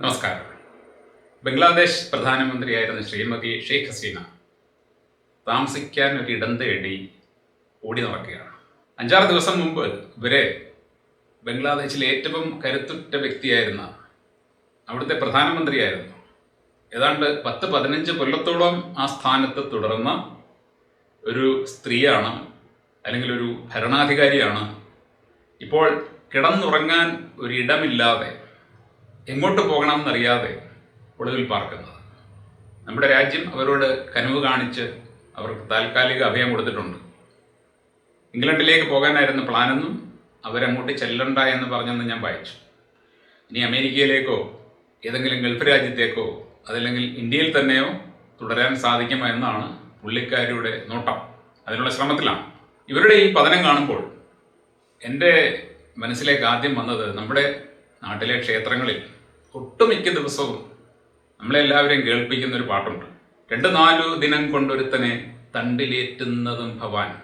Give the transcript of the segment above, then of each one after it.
നമസ്കാരം. ബംഗ്ലാദേശ് പ്രധാനമന്ത്രിയായിരുന്ന ശ്രീമതി ഷെയ്ഖ് ഹസീന താമസിക്കാൻ ഒരു ഇടം തേടി ഓടി നടക്കുകയാണ്. അഞ്ചാറ് ദിവസം മുമ്പ് ഇവരെ ബംഗ്ലാദേശിലെ ഏറ്റവും കരുത്തുറ്റ വ്യക്തിയായിരുന്ന അവിടുത്തെ പ്രധാനമന്ത്രിയായിരുന്നു. ഏതാണ്ട് പത്ത് പതിനഞ്ച് കൊല്ലത്തോളം ആ സ്ഥാനത്ത് തുടർന്ന ഒരു സ്ത്രീയാണ് അല്ലെങ്കിൽ ഒരു ഭരണാധികാരിയാണ്. ഇപ്പോൾ കിടന്നുറങ്ങാൻ ഒരിടമില്ലാതെ എങ്ങോട്ട് പോകണം എന്നറിയാതെ ഒളിവിൽ പാർക്കുന്നത്. നമ്മുടെ രാജ്യം അവരോട് കനിവ് കാണിച്ച് അവർക്ക് താൽക്കാലിക അഭയം കൊടുത്തിട്ടുണ്ട്. ഇംഗ്ലണ്ടിലേക്ക് പോകാനായിരുന്നു പ്ലാനെന്നും അവരങ്ങോട്ട് ചെല്ലണ്ട എന്ന് പറഞ്ഞെന്ന് ഞാൻ വായിച്ചു. ഇനി അമേരിക്കയിലേക്കോ ഏതെങ്കിലും ഗൾഫ് രാജ്യത്തേക്കോ അതല്ലെങ്കിൽ ഇന്ത്യയിൽ തന്നെയോ തുടരാൻ സാധിക്കുമോ എന്നാണ് പുള്ളിക്കാരിയുടെ നോട്ടം. അതിനുള്ള ശ്രമത്തിലാണ്. ഇവരുടെ ഈ പതനം കാണുമ്പോൾ എന്റെ മനസ്സിലേക്ക് ആദ്യം വന്നത് നമ്മുടെ നാട്ടിലെ ക്ഷേത്രങ്ങളിൽ ഒട്ടുമിക്ക ദിവസവും നമ്മളെല്ലാവരെയും കേൾപ്പിക്കുന്ന ഒരു പാട്ടുണ്ട്. രണ്ട് നാലു ദിനം കൊണ്ടൊരുത്തനെ തണ്ടിലേറ്റുന്നതും ഭവാൻ.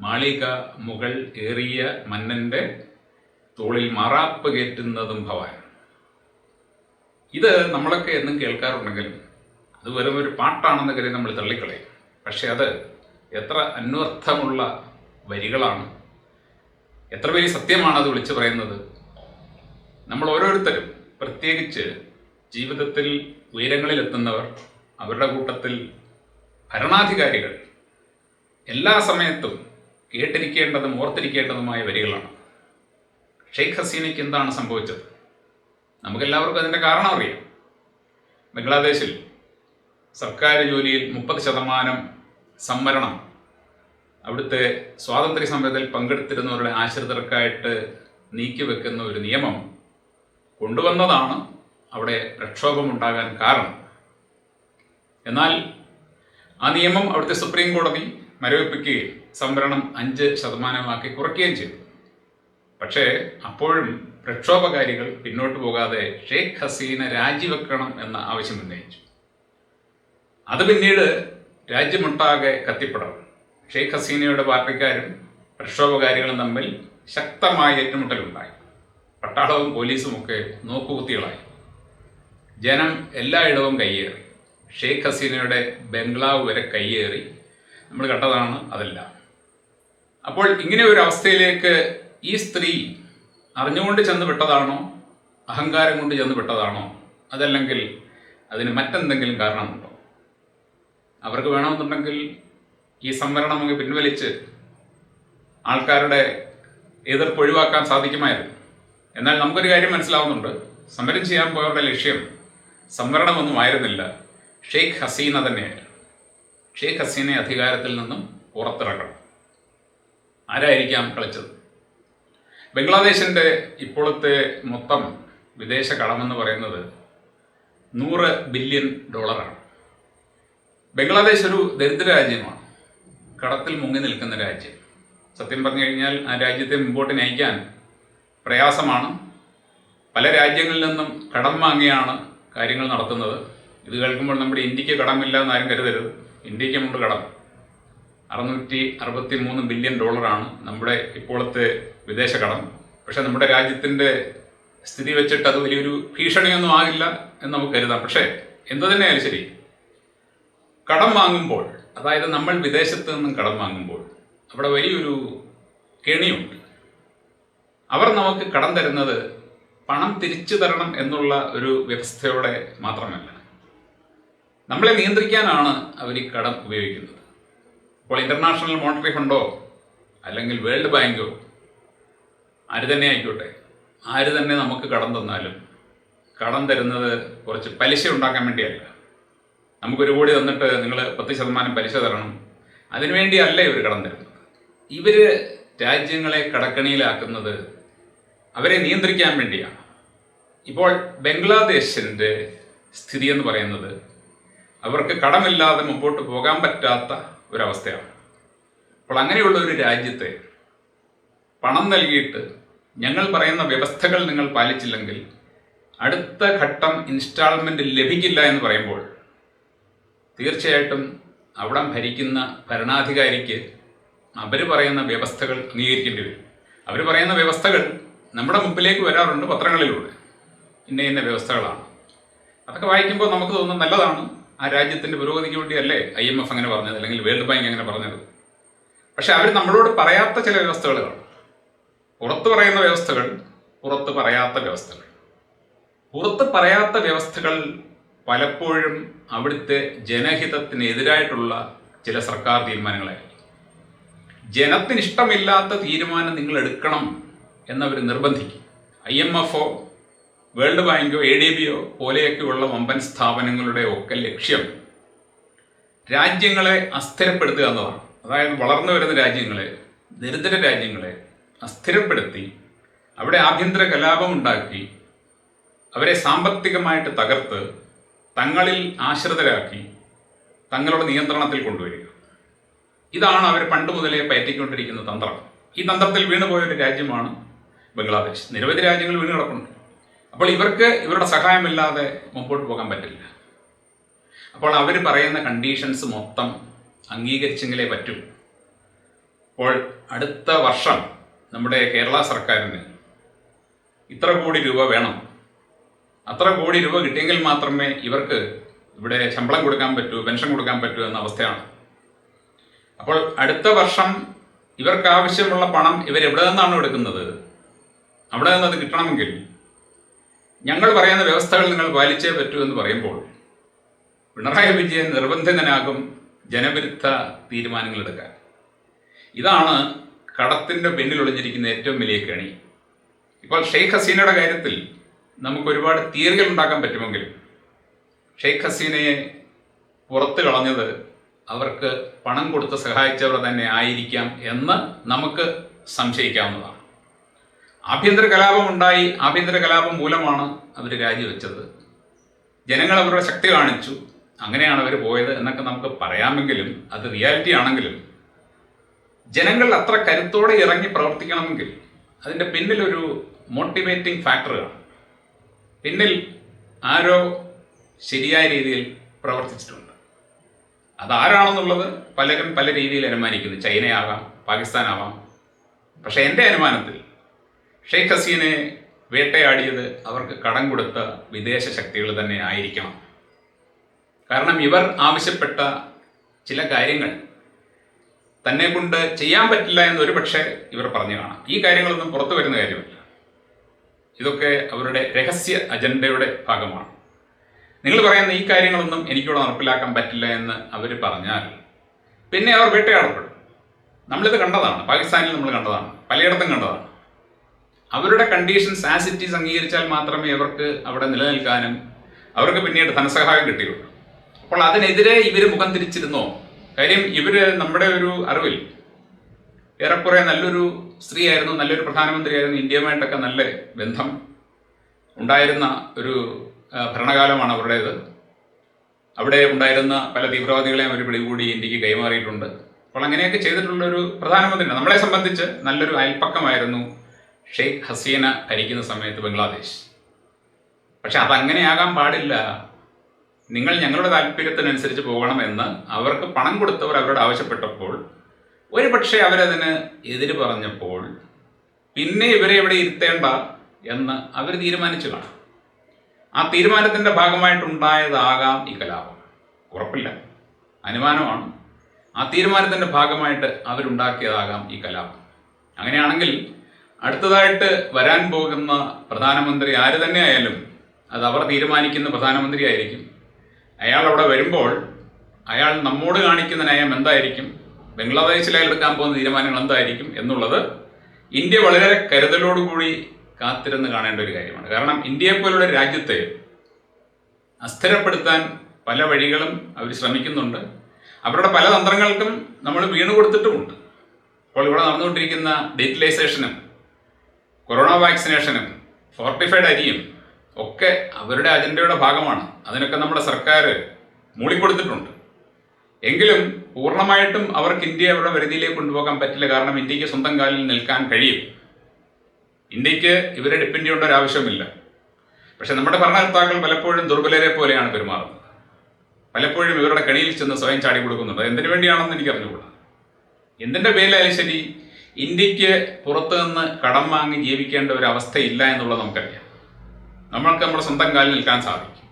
മാളിക മുകൾ ഏറിയ മന്നന്റെ തോളിൽ മാറാപ്പ് കയറ്റുന്നതും ഭവാൻ. ഇത് നമ്മളൊക്കെ എന്നും കേൾക്കാറുണ്ടെങ്കിലും അത് വെറും ഒരു പാട്ടാണെന്ന് കരുതി നമ്മൾ തള്ളിക്കളയും. പക്ഷെ അത് എത്ര അന്വർത്ഥമുള്ള വരികളാണ്. എത്ര വലിയ സത്യമാണ് അത് വിളിച്ചു പറയുന്നത്. നമ്മൾ ഓരോരുത്തരും പ്രത്യേകിച്ച് ജീവിതത്തിൽ ഉയരങ്ങളിൽ എത്തുന്നവർ അവരുടെ കൂട്ടത്തിൽ ഭരണാധികാരികൾ എല്ലാ സമയത്തും കേട്ടിരിക്കേണ്ടതും ഓർത്തിരിക്കേണ്ടതുമായ വരികളാണ്. ഷെയ്ഖ് ഹസീനയ്ക്ക് എന്താണ് സംഭവിച്ചത്? നമുക്കെല്ലാവർക്കും അതിന്റെ കാരണം അറിയാം. ബംഗ്ലാദേശിൽ സർക്കാർ ജോലിയിൽ മുപ്പത് ശതമാനം സംവരണം അവിടുത്തെ സ്വാതന്ത്ര്യ സമരത്തിൽ പങ്കെടുത്തിരുന്നവരുടെ ആശ്രിതർക്കായിട്ട് നീക്കിവെക്കുന്ന ഒരു നിയമം കൊണ്ടുവന്നതാണ് അവിടെ പ്രക്ഷോഭമുണ്ടാകാൻ കാരണം. എന്നാൽ ആ നിയമം അവിടുത്തെ സുപ്രീം കോടതി മരവിപ്പിക്കുകയും സംവരണം അഞ്ച് ശതമാനമാക്കി കുറയ്ക്കുകയും ചെയ്തു. പക്ഷേ അപ്പോഴും പ്രക്ഷോഭകാരികൾ പിന്നോട്ട് പോകാതെ ഷെയ്ഖ് ഹസീന രാജിവെക്കണം എന്ന ആവശ്യം ഉന്നയിച്ചു. അത് പിന്നീട് രാജ്യമൊട്ടാകെ കത്തിപ്പടർന്നു. ഷെയ്ഖ് ഹസീനയുടെ പാർട്ടിക്കാരും പ്രക്ഷോഭകാരികളും തമ്മിൽ ശക്തമായ ഏറ്റുമുട്ടലുണ്ടായി. പട്ടാളവും പോലീസും ഒക്കെ നോക്കുകുത്തികളായി. ജനം എല്ലായിടവും കയ്യേറി. ഷെയ്ഖ് ഹസീനയുടെ ബംഗ്ലാവ് വരെ കയ്യേറി. നമ്മൾ കണ്ടതാണ് അതെല്ലാം. അപ്പോൾ ഇങ്ങനെ ഒരു അവസ്ഥയിലേക്ക് ഈ സ്ത്രീ അറിഞ്ഞുകൊണ്ട് ചെന്ന് വിട്ടതാണോ അഹങ്കാരം കൊണ്ട് ചെന്ന് വിട്ടതാണോ അതല്ലെങ്കിൽ അതിന് മറ്റെന്തെങ്കിലും കാരണമുണ്ടോ? അവർക്ക് വേണമെന്നുണ്ടെങ്കിൽ ഈ സംവരണം അങ്ങ് പിൻവലിച്ച് ആൾക്കാരുടെ എതിർപ്പ് ഒഴിവാക്കാൻ സാധിക്കുമായിരുന്നു. എന്നാൽ നമുക്കൊരു കാര്യം മനസ്സിലാവുന്നുണ്ട്. സമരം ചെയ്യാൻ പോയവരുടെ ലക്ഷ്യം സംവരണമൊന്നും ആയിരുന്നില്ല. ഷെയ്ഖ് ഹസീന തന്നെയായിരുന്നു. ഷെയ്ഖ് ഹസീനെ അധികാരത്തിൽ നിന്നും പുറത്തിറക്കണം. ആരായിരിക്കാം കളിച്ചത്? ബംഗ്ലാദേശിന്റെ ഇപ്പോഴത്തെ മൊത്തം വിദേശ കടമെന്ന് പറയുന്നത് നൂറ് ബില്യൺ ഡോളറാണ്. ബംഗ്ലാദേശ് ഒരു ദരിദ്ര രാജ്യമാണ്. കടത്തിൽ മുങ്ങി നിൽക്കുന്ന രാജ്യം. സത്യം പറഞ്ഞു കഴിഞ്ഞാൽ ആ രാജ്യത്തെ മുമ്പോട്ട് നയിക്കാൻ പ്രയാസമാണ്. പല രാജ്യങ്ങളിൽ നിന്നും കടം വാങ്ങിയാണ് കാര്യങ്ങൾ നടത്തുന്നത്. ഇത് കേൾക്കുമ്പോൾ നമ്മുടെ ഇന്ത്യയ്ക്ക് കടമില്ല എന്നാരും കരുതരുത്. ഇന്ത്യയ്ക്ക് ഇന്ത്യക്കുമുണ്ട് കടം. അറുന്നൂറ്റി അറുപത്തി മൂന്ന് ബില്യൺ ഡോളറാണ് നമ്മുടെ ഇപ്പോഴത്തെ വിദേശ കടം. പക്ഷേ നമ്മുടെ രാജ്യത്തിന്റെ സ്ഥിതി വെച്ചിട്ട് അത് വലിയൊരു ഭീഷണിയൊന്നും ആകില്ല എന്ന് നമുക്ക് കരുതാം. പക്ഷേ എന്തു തന്നെയായാലും ശരി കടം വാങ്ങുമ്പോൾ അതായത് നമ്മൾ വിദേശത്ത് നിന്നും കടം വാങ്ങുമ്പോൾ അവിടെ വലിയൊരു കെണിയുണ്ട്. അവർ നമുക്ക് കടം തരുന്നത് പണം തിരിച്ചു തരണം എന്നുള്ള ഒരു വ്യവസ്ഥയോടെ മാത്രമല്ല. നമ്മളെ നിയന്ത്രിക്കാനാണ് അവർ ഈ കടം ഉപയോഗിക്കുന്നത്. അപ്പോൾ ഇന്റർനാഷണൽ മോണിറ്ററി ഫണ്ടോ അല്ലെങ്കിൽ വേൾഡ് ബാങ്കോ ആര് തന്നെ ആയിക്കോട്ടെ ആര് തന്നെ നമുക്ക് കടം തന്നാലും കടം തരുന്നത് കുറച്ച് പലിശ ഉണ്ടാക്കാൻ വേണ്ടിയല്ല. നമുക്കൊരു കോടി തന്നിട്ട് നിങ്ങൾ പത്ത് ശതമാനം പലിശ തരണം അതിനുവേണ്ടിയല്ല ഇവർ കടം തരുന്നത്. ഇവർ രാജ്യങ്ങളെ കടക്കണിയിലാക്കുന്നത് അവരെ നിയന്ത്രിക്കാൻ വേണ്ടിയാണ്. ഇപ്പോൾ ബംഗ്ലാദേശിന്റെ സ്ഥിതി എന്ന് പറയുന്നത് അവർക്ക് കടമില്ലാതെ മുമ്പോട്ട് പോകാൻ പറ്റാത്ത ഒരവസ്ഥയാണ്. അപ്പോൾ അങ്ങനെയുള്ള ഒരു രാജ്യത്തെ പണം നൽകിയിട്ട് ഞങ്ങൾ പറയുന്ന വ്യവസ്ഥകൾ നിങ്ങൾ പാലിച്ചില്ലെങ്കിൽ അടുത്ത ഘട്ടം ഇൻസ്റ്റാൾമെന്റ് ലഭിക്കില്ല എന്ന് പറയുമ്പോൾ തീർച്ചയായിട്ടും അവിടം ഭരിക്കുന്ന ഭരണാധികാരിക്ക് അവർ പറയുന്ന വ്യവസ്ഥകൾ അംഗീകരിക്കേണ്ടി വരും. അവർ പറയുന്ന വ്യവസ്ഥകൾ നമ്മുടെ മുമ്പിലേക്ക് വരാറുണ്ട് പത്രങ്ങളിലൂടെ. ഇന്ന ഇന്ന വ്യവസ്ഥകളാണ്. അതൊക്കെ വായിക്കുമ്പോൾ നമുക്ക് തോന്നുന്നത് നല്ലതാണ്. ആ രാജ്യത്തിന്റെ പുരോഗതിക്ക് വേണ്ടിയല്ലേ ഐ എം എഫ് അങ്ങനെ പറഞ്ഞത് അല്ലെങ്കിൽ വേൾഡ് ബാങ്ക് അങ്ങനെ പറഞ്ഞത്. പക്ഷെ അവർ നമ്മളോട് പറയാത്ത ചില വ്യവസ്ഥകളാണ് പുറത്ത് പറയുന്ന വ്യവസ്ഥകൾ പുറത്ത് പറയാത്ത വ്യവസ്ഥകൾ. പുറത്ത് പറയാത്ത വ്യവസ്ഥകൾ പലപ്പോഴും അവിടുത്തെ ജനഹിതത്തിനെതിരായിട്ടുള്ള ചില സർക്കാർ തീരുമാനങ്ങളായിരിക്കും. ജനത്തിന് ഇഷ്ടമില്ലാത്ത തീരുമാനം നിങ്ങൾ എടുക്കണം. എന്നവർ നിർബന്ധിക്കും. ഐ എം എഫ് ഒ വേൾഡ് ബാങ്കോ എ ഡി ബിയോ പോലെയൊക്കെയുള്ള വമ്പൻ സ്ഥാപനങ്ങളുടെ ഒക്കെ ലക്ഷ്യം രാജ്യങ്ങളെ അസ്ഥിരപ്പെടുത്തുക എന്നതാണ്. അതായത് വളർന്നു വരുന്ന രാജ്യങ്ങളെ ദരിദ്ര രാജ്യങ്ങളെ അസ്ഥിരപ്പെടുത്തി അവിടെ ആഭ്യന്തര കലാപം ഉണ്ടാക്കി അവരെ സാമ്പത്തികമായിട്ട് തകർത്ത് തങ്ങളിൽ ആശ്രിതരാക്കി തങ്ങളുടെ നിയന്ത്രണത്തിൽ കൊണ്ടുവരിക. ഇതാണ് അവർ പണ്ട് മുതലേ പയറ്റിക്കൊണ്ടിരിക്കുന്ന തന്ത്രം. ഈ തന്ത്രത്തിൽ വീണുപോയ ഒരു രാജ്യമാണ് ബംഗ്ലാദേശ്. നിരവധി രാജ്യങ്ങൾ വീണ് കിടപ്പുണ്ട്. അപ്പോൾ ഇവർക്ക് ഇവരുടെ സഹായമില്ലാതെ മുമ്പോട്ട് പോകാൻ പറ്റില്ല. അപ്പോൾ അവർ പറയുന്ന കണ്ടീഷൻസ് മൊത്തം അംഗീകരിച്ചെങ്കിലേ പറ്റൂ. അപ്പോൾ അടുത്ത വർഷം നമ്മുടെ കേരള സർക്കാരിന് ഇത്ര കോടി രൂപ വേണം. അത്ര കോടി രൂപ കിട്ടിയെങ്കിൽ മാത്രമേ ഇവർക്ക് ഇവിടെ ശമ്പളം കൊടുക്കാൻ പറ്റൂ പെൻഷൻ കൊടുക്കാൻ പറ്റൂ എന്ന അവസ്ഥയാണ്. അപ്പോൾ അടുത്ത വർഷം ഇവർക്ക് ആവശ്യമുള്ള പണം ഇവരെവിടെ നിന്നാണ് എടുക്കുന്നത്? അവിടെ നിന്ന് അത് കിട്ടണമെങ്കിൽ ഞങ്ങൾ പറയുന്ന വ്യവസ്ഥകൾ നിങ്ങൾ പാലിച്ചേ പറ്റൂ എന്ന് പറയുമ്പോൾ പിണറായി വിജയൻ നിർബന്ധിതനാകും ജനവിരുദ്ധ തീരുമാനങ്ങൾ എടുക്കാൻ. ഇതാണ് കടത്തിന്റെ പിന്നിൽ ഒളിഞ്ഞിരിക്കുന്ന ഏറ്റവും വലിയ കെണി. ഇപ്പോൾ ഷെയ്ഖ് ഹസീനയുടെ കാര്യത്തിൽ നമുക്ക് ഒരുപാട് തിയറികൾ ഉണ്ടാക്കാൻ പറ്റുമെങ്കിലും ഷെയ്ഖ് ഹസീനയെ പുറത്ത് കളഞ്ഞത് അവർക്ക് പണം കൊടുത്ത് സഹായിച്ചവർ തന്നെ ആയിരിക്കാം എന്ന് നമുക്ക് സംശയിക്കാവുന്നതാണ്. ആഭ്യന്തര കലാപം ഉണ്ടായി. ആഭ്യന്തര കലാപം മൂലമാണ് അവർ രാജിവെച്ചത്. ജനങ്ങൾ അവരുടെ ശക്തി കാണിച്ചു. അങ്ങനെയാണ് അവർ പോയത് എന്നൊക്കെ നമുക്ക് പറയാമെങ്കിലും അത് റിയാലിറ്റി ആണെങ്കിലും ജനങ്ങൾ അത്ര കരുത്തോടെ ഇറങ്ങി പ്രവർത്തിക്കണമെങ്കിൽ അതിന്റെ പിന്നിലൊരു മോട്ടിവേറ്റിംഗ് ഫാക്ടർ കാണും പിന്നിൽ ആരോ ശരിയായ രീതിയിൽ പ്രവർത്തിച്ചിട്ടുണ്ട്. അതാരാണെന്നുള്ളത് പലരും പല രീതിയിൽ അനുമാനിക്കുന്നു. ചൈനയാകാം പാകിസ്ഥാനാവാം. പക്ഷേ എന്റെ അനുമാനത്തിൽ ഷെയ്ഖ് ഹസീനെ വേട്ടയാടിയത് അവർക്ക് കടം കൊടുത്ത വിദേശ ശക്തികൾ തന്നെ ആയിരിക്കണം. കാരണം ഇവർ ആവശ്യപ്പെട്ട ചില കാര്യങ്ങൾ തന്നെ കൊണ്ട് ചെയ്യാൻ പറ്റില്ല എന്ന് ഒരു പക്ഷേ ഇവർ പറഞ്ഞു കാണാം. ഈ കാര്യങ്ങളൊന്നും പുറത്തു വരുന്ന കാര്യമല്ല. ഇതൊക്കെ അവരുടെ രഹസ്യ അജണ്ടയുടെ ഭാഗമാണ്. നിങ്ങൾ പറയുന്ന ഈ കാര്യങ്ങളൊന്നും എനിക്കിവിടെ നടപ്പിലാക്കാൻ പറ്റില്ല എന്ന് അവർ പറഞ്ഞാൽ പിന്നെ അവർ വേട്ടയാടപ്പെടും. നമ്മളിത് കണ്ടതാണ്. പാകിസ്ഥാനിൽ നമ്മൾ കണ്ടതാണ്. പലയിടത്തും കണ്ടതാണ്. അവരുടെ കണ്ടീഷൻസ് ആസ് ഇറ്റ് ഈസ് അംഗീകരിച്ചാൽ മാത്രമേ അവർക്ക് അവിടെ നിലനിൽക്കാനും അവർക്ക് പിന്നീട് ധനസഹായം കിട്ടുകയുള്ളൂ അപ്പോൾ അതിനെതിരെ ഇവർ മുഖം തിരിച്ചിരുന്നോ? കാര്യം ഇവർ നമ്മുടെ ഒരു അറിവിൽ ഏറെക്കുറെ നല്ലൊരു സ്ത്രീയായിരുന്നു നല്ലൊരു പ്രധാനമന്ത്രിയായിരുന്നു ഇന്ത്യയുമായിട്ടൊക്കെ നല്ല ബന്ധം ഉണ്ടായിരുന്ന ഒരു ഭരണകാലമാണ് അവരുടേത്. അവിടെ ഉണ്ടായിരുന്ന പല തീവ്രവാദികളെയും അവർ പിടികൂടി ഇന്ത്യയ്ക്ക് കൈമാറിയിട്ടുണ്ട്. അപ്പോൾ അങ്ങനെയൊക്കെ ചെയ്തിട്ടുള്ള ഒരു പ്രധാനമന്ത്രി നമ്മളെ സംബന്ധിച്ച് നല്ലൊരു അയൽപ്പക്കമായിരുന്നു ഷെയ്ഖ് ഹസീന ഭരിക്കുന്ന സമയത്ത് ബംഗ്ലാദേശ്. പക്ഷെ അതങ്ങനെയാകാൻ പാടില്ല. നിങ്ങൾ ഞങ്ങളുടെ താല്പര്യത്തിനനുസരിച്ച് പോകണമെന്ന് അവർക്ക് പണം കൊടുത്തവർ അവരോട് ആവശ്യപ്പെട്ടപ്പോൾ ഒരു പക്ഷേ അവരതിന് എതിര് പറഞ്ഞപ്പോൾ പിന്നെ ഇവരെ ഇവിടെ ഇരുത്തേണ്ട എന്ന് അവർ തീരുമാനിച്ചു കാണാം. ആ തീരുമാനത്തിന്റെ ഭാഗമായിട്ടുണ്ടായതാകാം ഈ കലാപം. ഉറപ്പില്ല. അനുമാനമാണ്. ആ തീരുമാനത്തിന്റെ ഭാഗമായിട്ട് അവരുണ്ടാക്കിയതാകാം ഈ കലാപം. അങ്ങനെയാണെങ്കിൽ അടുത്തതായിട്ട് വരാൻ പോകുന്ന പ്രധാനമന്ത്രി ആര് തന്നെ ആയാലും അത് അവർ തീരുമാനിക്കുന്ന പ്രധാനമന്ത്രി ആയിരിക്കും അയാൾ അവിടെ വരുമ്പോൾ അയാൾ നമ്മോട് കാണിക്കുന്ന നയം എന്തായിരിക്കും? ബംഗ്ലാദേശിൽ അയാൾ എടുക്കാൻ പോകുന്ന തീരുമാനങ്ങൾ എന്തായിരിക്കും എന്നുള്ളത് ഇന്ത്യ വളരെ കരുതലോടുകൂടി കാത്തിരുന്ന് കാണേണ്ട ഒരു കാര്യമാണ്. കാരണം ഇന്ത്യയെ പോലുള്ള രാജ്യത്തെ അസ്ഥിരപ്പെടുത്താൻ പല വഴികളും അവർ ശ്രമിക്കുന്നുണ്ട്. അവരുടെ പല തന്ത്രങ്ങൾക്കും നമ്മൾ വീണു കൊടുത്തിട്ടുമുണ്ട് അപ്പോൾ ഇവിടെ നടന്നുകൊണ്ടിരിക്കുന്ന ഡിജിറ്റലൈസേഷനും കൊറോണ വാക്സിനേഷനും ഫോർട്ടിഫൈഡ് അരിയും ഒക്കെ അവരുടെ അജണ്ടയുടെ ഭാഗമാണ്. അതിനൊക്കെ നമ്മുടെ സർക്കാർ മൂളിക്കൊടുത്തിട്ടുണ്ട്. എങ്കിലും പൂർണമായിട്ടും അവർക്ക് ഇന്ത്യയെ അവരുടെ വരുതിയിലേക്ക് കൊണ്ടുപോകാൻ പറ്റില്ല. കാരണം ഇന്ത്യയ്ക്ക് സ്വന്തം കാലിൽ നിൽക്കാൻ കഴിയും. ഇന്ത്യയ്ക്ക് ഇവരെ ഡിപ്പെൻഡ് ചെയ്യേണ്ട ഒരു ആവശ്യമില്ല പക്ഷെ നമ്മുടെ ഭരണകർത്താക്കൾ പലപ്പോഴും ദുർബലരെ പോലെയാണ് പെരുമാറുന്നത്. പലപ്പോഴും ഇവരുടെ കണിയിൽ ചെന്ന് സ്വയം ചാടി കൊടുക്കുന്നുണ്ട് എന്തിനു വേണ്ടിയാണെന്ന് എനിക്ക് അറിഞ്ഞുകൂടാ എന്തിന്റെ പേരിലായാലും ശരി ഇന്ത്യയ്ക്ക് പുറത്തു നിന്ന് കടം വാങ്ങി ജീവിക്കേണ്ട ഒരു അവസ്ഥയില്ല എന്നുള്ളത് നമുക്കറിയാം. നമ്മൾക്ക് നമ്മുടെ സ്വന്തം കാലിൽ നിൽക്കാൻ സാധിക്കും.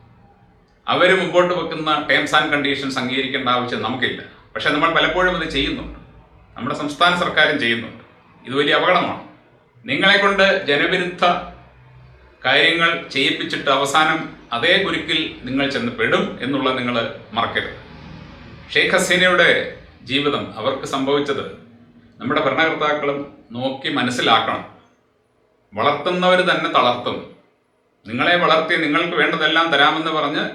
അവർ മുമ്പോട്ട് വെക്കുന്ന ടേംസ് ആൻഡ് കണ്ടീഷൻസ് അംഗീകരിക്കേണ്ട ആവശ്യം നമുക്കില്ല. പക്ഷെ നമ്മൾ പലപ്പോഴും അത് ചെയ്യുന്നുണ്ട്. നമ്മുടെ സംസ്ഥാന സർക്കാരും ചെയ്യുന്നുണ്ട്. ഇത് വലിയ അപകടമാണ്. നിങ്ങളെ കൊണ്ട് ജനവിരുദ്ധ കാര്യങ്ങൾ ചെയ്യിപ്പിച്ചിട്ട് അവസാനം അതേ കുരുക്കിൽ നിങ്ങൾ ചെന്ന് പെടും എന്നുള്ളത് നിങ്ങൾ മറക്കരുത്. ഷെയ്ഖ് ഹസീനയുടെ ജീവിതം അവർക്ക് സംഭവിച്ചത് നമ്മുടെ ഭരണകർത്താക്കളും നോക്കി മനസ്സിലാക്കണം. വളർത്തുന്നവർ തന്നെ തളർത്തും. നിങ്ങളെ വളർത്തി നിങ്ങൾക്ക് വേണ്ടതെല്ലാം തരാമെന്ന് പറഞ്ഞ്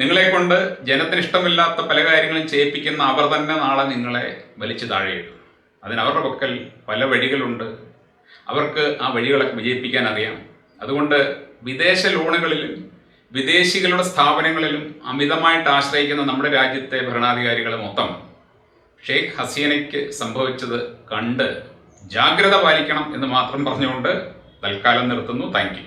നിങ്ങളെ കൊണ്ട് ജനത്തിന് ഇഷ്ടമില്ലാത്ത പല കാര്യങ്ങളും ചെയ്യിപ്പിക്കുന്ന അവർ തന്നെ നാളെ നിങ്ങളെ വലിച്ചു താഴെയിടും. അതിനവരുടെ പക്കൽ പല വഴികളുണ്ട്. അവർക്ക് ആ വഴികളൊക്കെ വിജയിപ്പിക്കാൻ അറിയാം. അതുകൊണ്ട് വിദേശ ലോണുകളിലും വിദേശികളുടെ സ്ഥാപനങ്ങളിലും അമിതമായിട്ട് ആശ്രയിക്കുന്ന നമ്മുടെ രാജ്യത്തെ ഭരണാധികാരികൾ മൊത്തം ഷെയ്ഖ് ഹസീനയ്ക്ക് സംഭവിച്ചത് കണ്ട് ജാഗ്രത പാലിക്കണം എന്ന് മാത്രം പറഞ്ഞുകൊണ്ട് തൽക്കാലം നിർത്തുന്നു. താങ്ക്